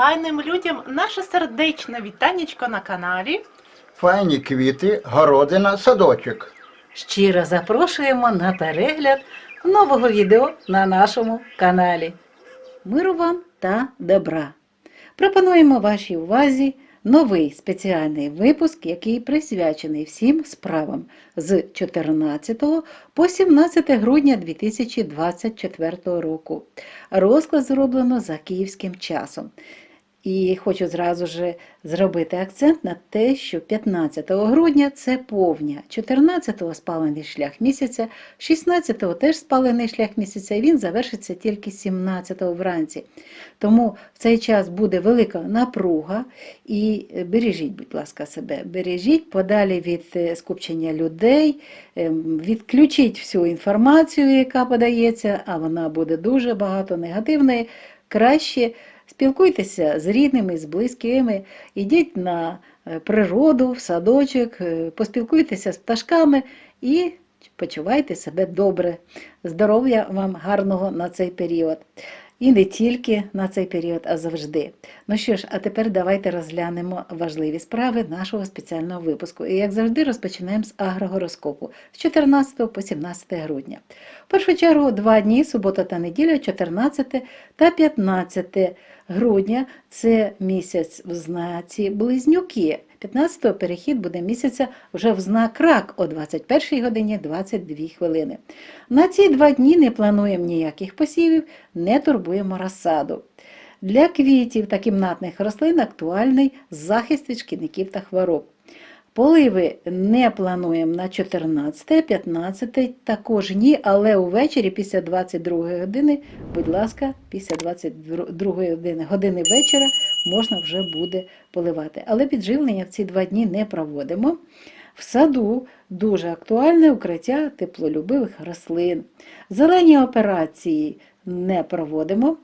файним людям наше сердечне вітанечко на каналі. Файні квіти, городина, садочок. Щиро запрошуємо на перегляд нового відео на нашому каналі. Миру вам та добра! Пропонуємо вашій увазі новий спеціальний випуск, який присвячений всім справам з 14 по 17 грудня 2024 року. Розклад зроблено за київським часом. І хочу зразу ж зробити акцент на те, що 15 грудня це повня, 14-го спалений шлях місяця, 16-го теж спалений шлях місяця, і він завершиться тільки 17-го вранці. Тому в цей час буде велика напруга і бережіть, будь ласка, себе, бережіть подалі від е, скупчення людей, ем, відключіть всю інформацію, яка подається, а вона буде дуже багато негативної. Краще Спілкуйтеся з рідними, з близькими, ідіть на е, природу, в садочок, е, поспілкуйтеся з пташками і почувайте себе добре. Здоров'я вам гарного на цей період. І не тільки на цей період, а завжди. Ну що ж, а тепер давайте розглянемо важливі справи нашого спеціального випуску. І як завжди, розпочинаємо з агрогороскопу з 14 по 17 грудня. В першу чергу два дні, субота та неділя, 14 та 15 грудня це місяць в знаці Близнюки. 15-го перехід буде місяця вже в знак рак о 21 годині 22 хвилини. На ці два дні не плануємо ніяких посівів, не турбуємо розсаду. Для квітів та кімнатних рослин актуальний захист від шкідників та хвороб. Поливи не плануємо на 14, 15, також ні, але увечері після 22 години, будь ласка, після 22 години, години вечора можна вже буде поливати. Але підживлення в ці два дні не проводимо. В саду дуже актуальне укриття теплолюбивих рослин. Зелені операції не проводимо.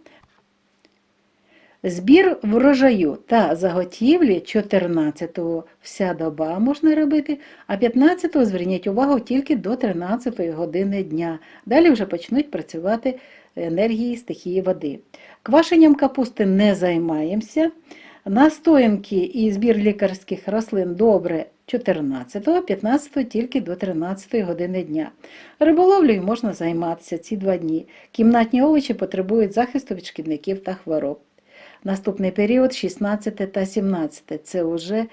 Збір врожаю та заготівлі 14-го вся доба можна робити, а 15-го зверніть увагу тільки до 13-ї години дня. Далі вже почнуть працювати енергії стихії води. Квашенням капусти не займаємося. Настоянки і збір лікарських рослин добре 14-го, 15-го тільки до 13-ї години дня. Риболовлею можна займатися ці два дні. Кімнатні овочі потребують захисту від шкідників та хвороб. Наступний період 16 та 17. Це вже е,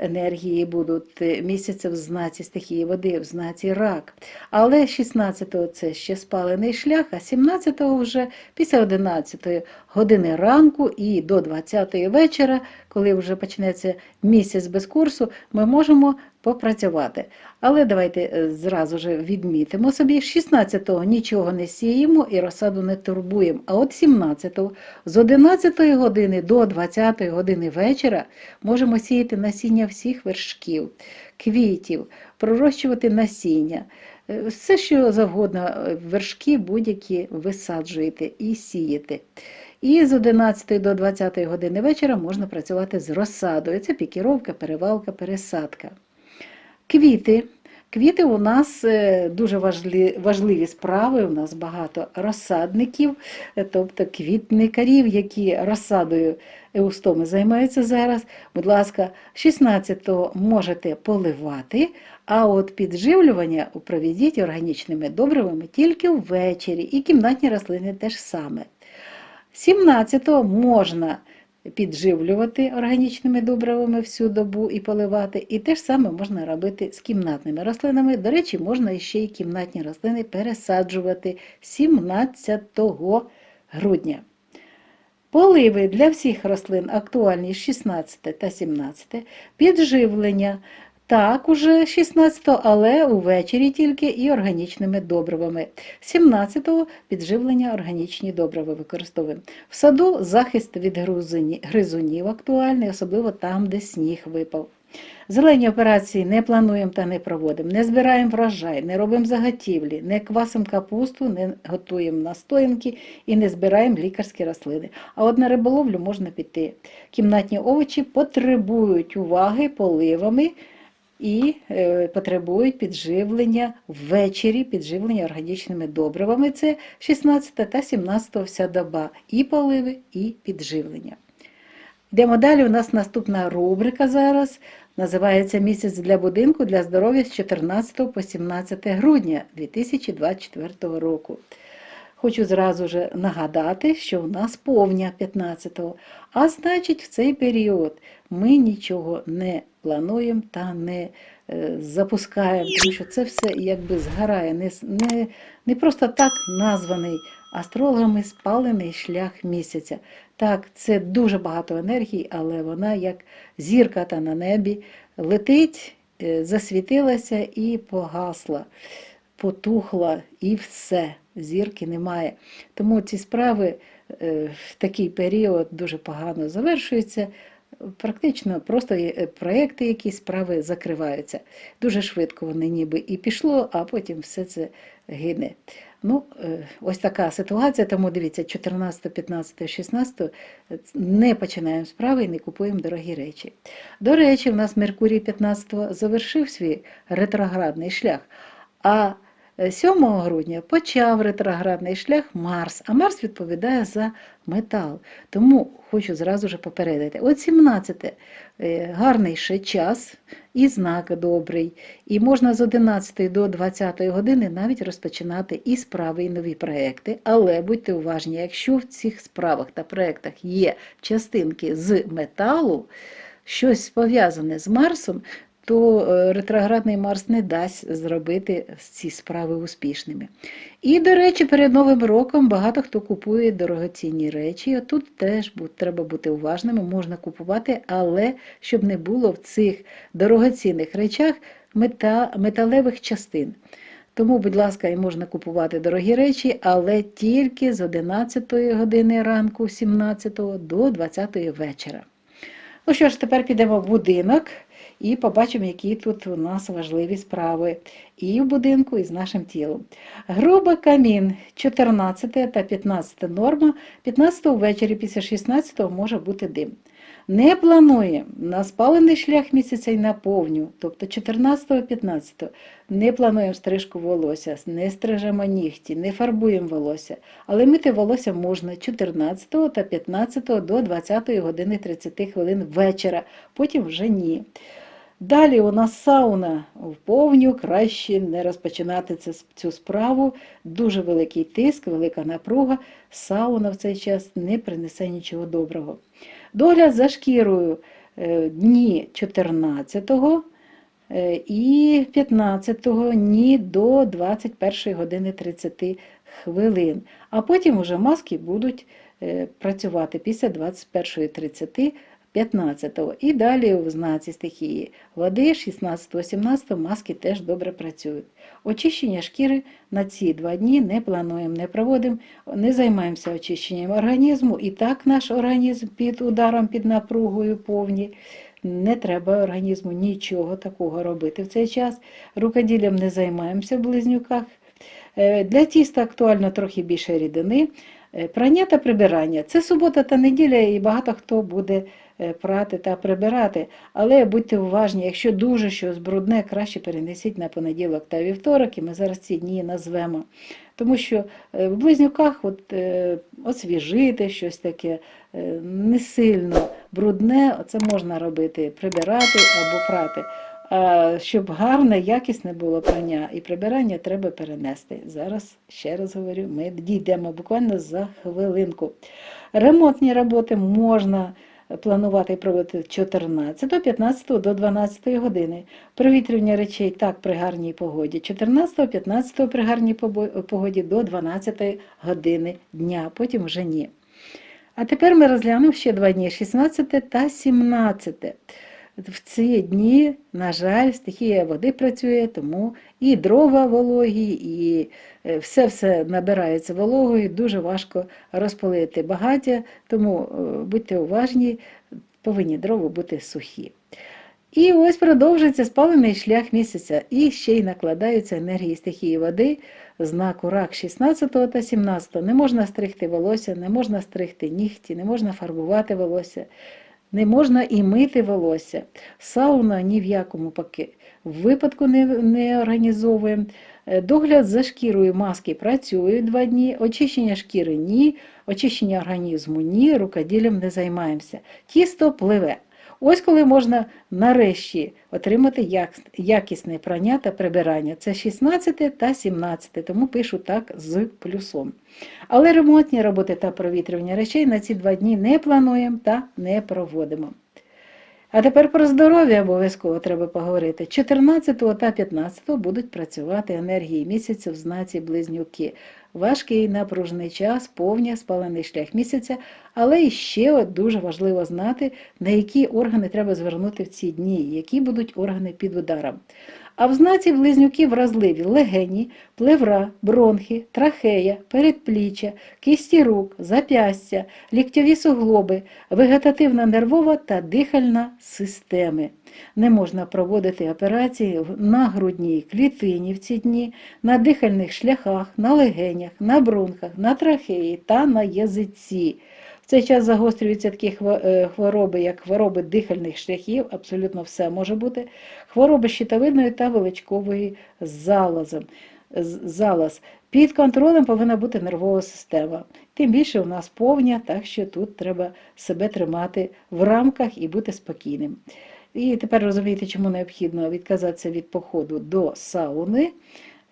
енергії будуть е, місяця в знаці стихії води, в знаці рак. Але 16-го це ще спалений шлях, а 17-го вже після 11 години ранку і до 20-ї вечора, коли вже почнеться місяць без курсу, ми можемо попрацювати. Але давайте е, зразу ж відмітимо собі, 16-го нічого не сіємо і розсаду не турбуємо. А от 17-го з 11-ї години до 20-ї години вечора можемо сіяти насіння всіх вершків, квітів, пророщувати насіння. Е, Все, що завгодно, е, вершки будь-які висаджуєте і сієте. І з 11 до 20 години вечора можна працювати з розсадою. Це пікіровка, перевалка, пересадка. Квіти. Квіти у нас е, дуже важливі справи, у нас багато розсадників, е, тобто квітникарів, які розсадою еустоми займаються зараз. Будь ласка, 16-го можете поливати, а от підживлювання проведіть органічними добривами тільки ввечері, і кімнатні рослини теж саме. 17-го можна підживлювати органічними добривами всю добу і поливати. І те ж саме можна робити з кімнатними рослинами. До речі, можна ще й кімнатні рослини пересаджувати 17 грудня. Поливи для всіх рослин актуальні 16 та 17, підживлення так, уже 16-го, але увечері тільки і органічними добривами. 17-го підживлення органічні добрива використовуємо. В саду захист від гризунів актуальний, особливо там, де сніг випав. Зелені операції не плануємо та не проводимо, не збираємо врожай, не робимо заготівлі, не квасимо капусту, не готуємо настоянки і не збираємо лікарські рослини. А от на риболовлю можна піти. Кімнатні овочі потребують уваги поливами і е, потребують підживлення ввечері, підживлення органічними добривами. Це 16 та 17 вся доба. І поливи, і підживлення. Йдемо далі. У нас наступна рубрика зараз. Називається Місяць для будинку для здоров'я з 14 по 17 грудня 2024 року. Хочу зразу же нагадати, що у нас повня 15-го, а значить, в цей період ми нічого не плануємо та не е, запускаємо, тому що це все якби згорає, не, не, не просто так названий астрологами спалений шлях місяця. Так, це дуже багато енергії, але вона як зірка та на небі летить, е, засвітилася і погасла потухла і все, зірки немає. Тому ці справи е, в такий період дуже погано завершуються. Практично просто е, проекти, які справи закриваються. Дуже швидко вони ніби і пішло, а потім все це гине. Ну, е, ось така ситуація, тому дивіться, 14, 15, 16 не починаємо справи і не купуємо дорогі речі. До речі, у нас Меркурій 15 завершив свій ретроградний шлях. А 7 грудня почав ретроградний шлях Марс, а Марс відповідає за метал. Тому хочу зразу ж попередити. От 17 е, гарний ще час і знак добрий. І можна з 11 до 20 години навіть розпочинати і справи, і нові проекти. Але будьте уважні, якщо в цих справах та проектах є частинки з металу, щось пов'язане з Марсом, то е, ретроградний Марс не дасть зробити ці справи успішними. І, до речі, перед Новим роком багато хто купує дорогоцінні речі. Тут теж треба бути уважними, можна купувати, але щоб не було в цих дорогоцінних речах мета, металевих частин. Тому, будь ласка, і можна купувати дорогі речі, але тільки з 11 години ранку, 17 до 20 вечора. Ну що ж, тепер підемо в будинок і побачимо, які тут у нас важливі справи і в будинку, і з нашим тілом. Груба камін 14 та 15 норма, 15 ввечері після 16 може бути дим. Не плануємо на спалений шлях місяця і на повню, тобто 14-15. Не плануємо стрижку волосся, не стрижемо нігті, не фарбуємо волосся. Але мити волосся можна 14 та 15 до 20 години 30 хвилин вечора, потім вже ні. Далі у нас сауна в повню, краще не розпочинати цю справу. Дуже великий тиск, велика напруга. Сауна в цей час не принесе нічого доброго. Догляд за шкірою е, дні 14 е, і 15 ні до 21 години 30 хвилин. А потім уже маски будуть е, працювати після 21.30 15-го. І далі в знаці стихії води 16-17 маски теж добре працюють. Очищення шкіри на ці два дні не плануємо, не проводимо, не займаємося очищенням організму. І так наш організм під ударом, під напругою повні. Не треба організму нічого такого робити в цей час. Рукоділлям не займаємося в близнюках. Е, Для тіста актуально трохи більше рідини. Е, Прання та прибирання. Це субота та неділя, і багато хто буде прати та прибирати. Але будьте уважні, якщо дуже щось брудне, краще перенесіть на понеділок та вівторок, і ми зараз ці дні назвемо. Тому що е, в близнюках от, е, освіжити щось таке е, не сильно брудне, це можна робити, прибирати або прати. А щоб гарне, якісне було прання і прибирання треба перенести. Зараз ще раз говорю, ми дійдемо буквально за хвилинку. Ремонтні роботи можна планувати проводити 14, 15 до 12 години. Провітрювання речей так при гарній погоді. 14, 15 при гарній погоді до 12 години дня, потім вже ні. А тепер ми розглянемо ще два дні 16 та 17. В ці дні, на жаль, стихія води працює, тому і дрова вологі, і е, все-все набирається вологою, дуже важко розпалити багаття, тому е, будьте уважні, повинні дрова бути сухі. І ось продовжується спалений шлях місяця, і ще й накладаються енергії стихії води, знаку рак 16 та 17. Не можна стригти волосся, не можна стригти нігті, не можна фарбувати волосся. Не можна і мити волосся. Сауна ні в якому паки випадку не, не організовуємо. Е, Догляд за шкірою маски працює два дні, очищення шкіри ні, очищення організму ні, рукоділлям не займаємося. Тісто пливе. Ось коли можна нарешті отримати якісне прання та прибирання. Це 16 та 17, тому пишу так з плюсом. Але ремонтні роботи та провітрювання речей на ці два дні не плануємо та не проводимо. А тепер про здоров'я обов'язково треба поговорити. 14 та 15 будуть працювати енергії місяця в знаці близнюки. Важкий напружений час, повня спалений шлях місяця, але і ще дуже важливо знати, на які органи треба звернути в ці дні, які будуть органи під ударом. А в знаці близнюки вразливі легені, плевра, бронхи, трахея, передпліччя, кисті рук, зап'ястя, ліктьові суглоби, вегетативна нервова та дихальна системи. Не можна проводити операції на грудній клітині в ці дні, на дихальних шляхах, на легенях, на бронхах, на трахеї та на язиці. В цей час загострюються такі е, хвороби, як хвороби дихальних шляхів, абсолютно все може бути, хвороби щитовидної та величкової залозом. з- залоз. Під контролем повинна бути нервова система. Тим більше у нас повня, так що тут треба себе тримати в рамках і бути спокійним. І тепер розумієте, чому необхідно відказатися від походу до сауни.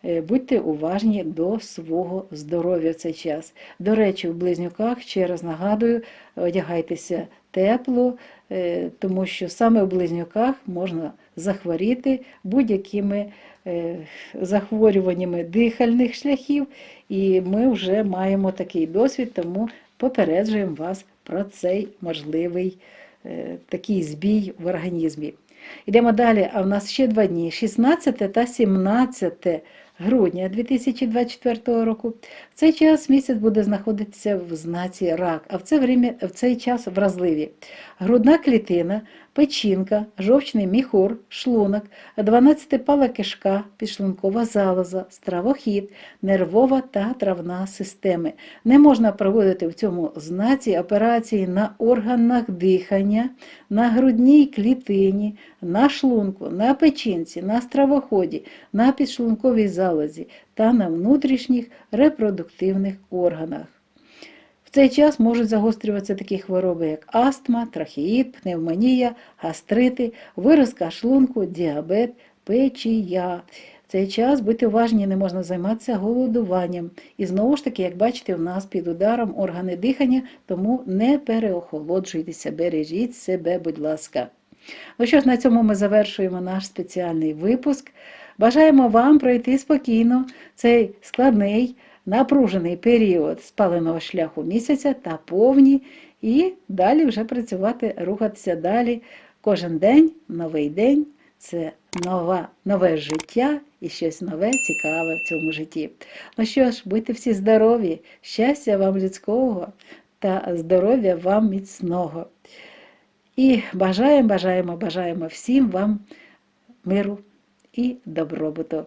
Е, Будьте уважні до свого здоров'я в цей час. До речі, в близнюках, ще раз нагадую, одягайтеся тепло, е, тому що саме в близнюках можна захворіти будь-якими е, захворюваннями дихальних шляхів, і ми вже маємо такий досвід, тому попереджуємо вас про цей можливий такий збій в організмі. Йдемо далі, а в нас ще два дні: 16 та 17 грудня 2024 року. В цей час місяць буде знаходитися в знаці рак, а в це время, в цей час вразливі. Грудна клітина, печінка, жовчний міхур, шлунок, 12-пала кишка, підшлункова залоза, стравохід, нервова та травна системи. Не можна проводити в цьому знаці операції на органах дихання, на грудній клітині, на шлунку, на печінці, на стравоході, на підшлунковій залозі та на внутрішніх репродуктивних органах. Цей час можуть загострюватися такі хвороби, як астма, трахеїд, пневмонія, гастрити, виразка шлунку, діабет, печія. В цей час будьте уважні, не можна займатися голодуванням. І знову ж таки, як бачите, в нас під ударом органи дихання, тому не переохолоджуйтеся, бережіть себе, будь ласка. Ну що ж, на цьому ми завершуємо наш спеціальний випуск. Бажаємо вам пройти спокійно цей складний, напружений період спаленого шляху місяця та повні, і далі вже працювати, рухатися далі. Кожен день, новий день це нова, нове життя і щось нове, цікаве в цьому житті. Ну що ж, будьте всі здорові, щастя вам людського та здоров'я вам міцного. І бажаємо, бажаємо, бажаємо всім вам миру і добробуту.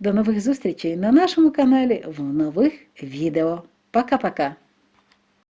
До нових зустрічей на нашому каналі в нових відео. Пока-пока!